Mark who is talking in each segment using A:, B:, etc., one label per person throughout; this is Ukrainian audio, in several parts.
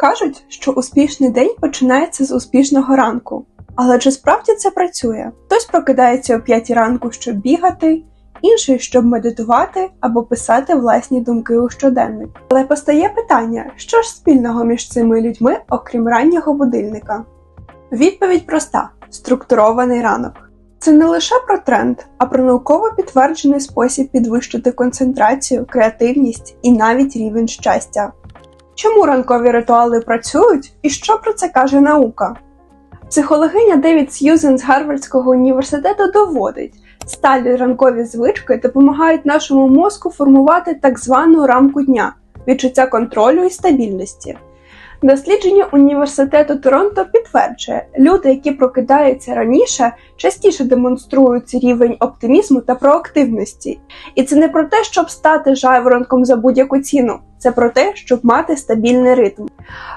A: Кажуть, що успішний день починається з успішного ранку. Але чи справді це працює? Хтось прокидається о 5 ранку, щоб бігати, інший, щоб медитувати або писати власні думки у щоденник. Але постає питання, що ж спільного між цими людьми, окрім раннього будильника? Відповідь проста: структурований ранок. Це не лише про тренд, а про науково підтверджений спосіб підвищити концентрацію, креативність і навіть рівень щастя. Чому ранкові ритуали працюють і що про це каже наука? Психологиня Девід Сьюзен з Гарвардського університету доводить, сталі ранкові звички допомагають нашому мозку формувати так звану рамку дня, відчуття контролю і стабільності. Дослідження університету Торонто підтверджує, люди, які прокидаються раніше, частіше демонструють рівень оптимізму та проактивності. І це не про те, щоб стати жайворонком за будь-яку ціну, це про те, щоб мати стабільний ритм.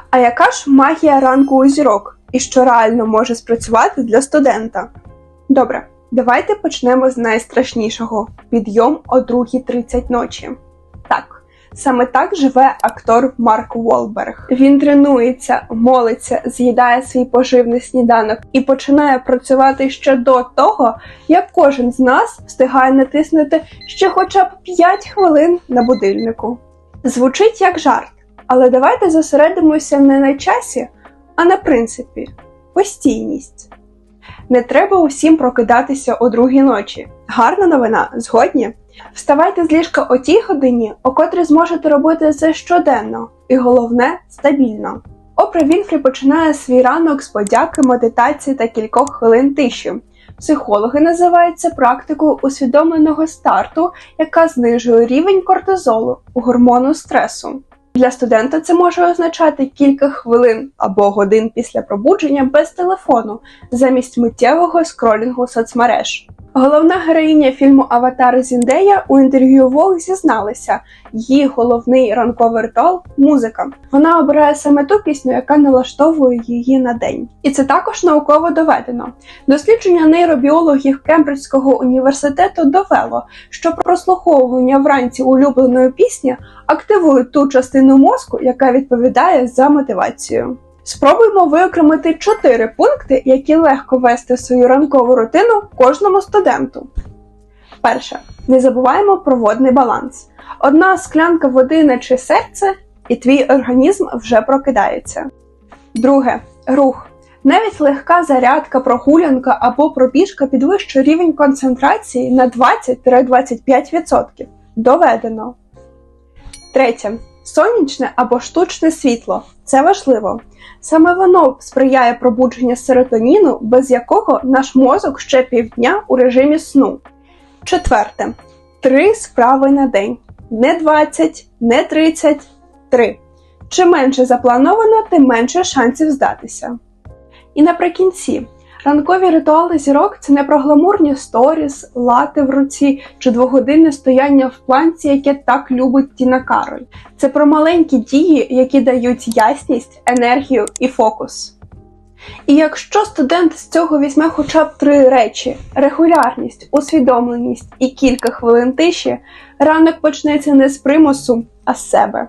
A: А яка ж магія ранку у зірок, і що реально може спрацювати для студента? Добре, давайте почнемо з найстрашнішого підйом о 2.30 ночі. Так. Саме так живе актор Марк Уолберг. Він тренується, молиться, з'їдає свій поживний сніданок і починає працювати ще до того, як кожен з нас встигає натиснути ще хоча б 5 хвилин на будильнику. Звучить як жарт, але давайте зосередимося не на часі, а на принципі постійність. Не треба усім прокидатися о другій ночі. Гарна новина, згодні. Вставайте з ліжка о тій годині, о котрій зможете робити це щоденно, і головне стабільно. Опра Вінфрі починає свій ранок з подяки, медитації та кількох хвилин тиші. Психологи називають це практикою усвідомленого старту, яка знижує рівень кортизолу, гормону стресу. Для студента це може означати кілька хвилин або годин після пробудження без телефону замість миттєвого скролінгу соцмереж. Головна героїня фільму Аватар Зіндея у інтерв'ю Vogue зізналася, її головний ранковий ритуал музика. Вона обирає саме ту пісню, яка налаштовує її на день. І це також науково доведено. Дослідження нейробіологів Кембриджського університету довело, що прослуховування вранці улюбленої пісні активує ту частину мозку, яка відповідає за мотивацію. Спробуємо виокремити чотири пункти, які легко вести в свою ранкову рутину кожному студенту. Перше. Не забуваємо про водний баланс. Одна склянка води наче серце, і твій організм вже прокидається. Друге рух. Навіть легка зарядка, прогулянка або пробіжка підвищує рівень концентрації на 20-25%. Доведено. Третє. Сонячне або штучне світло. Це важливо. Саме воно сприяє пробудженню серотоніну, без якого наш мозок ще півдня у режимі сну. Четверте. Три справи на день. Не 20, не 30, 3. Чим менше заплановано, тим менше шансів здатися. І наприкінці. Ранкові ритуали зірок це не про гламурні сторіс, лати в руці чи двогодинне стояння в планці, яке так любить Тіна Кароль. Це про маленькі дії, які дають ясність, енергію і фокус. І якщо студент з цього візьме хоча б три речі: регулярність, усвідомленість і кілька хвилин тиші, ранок почнеться не з примусу, а з себе.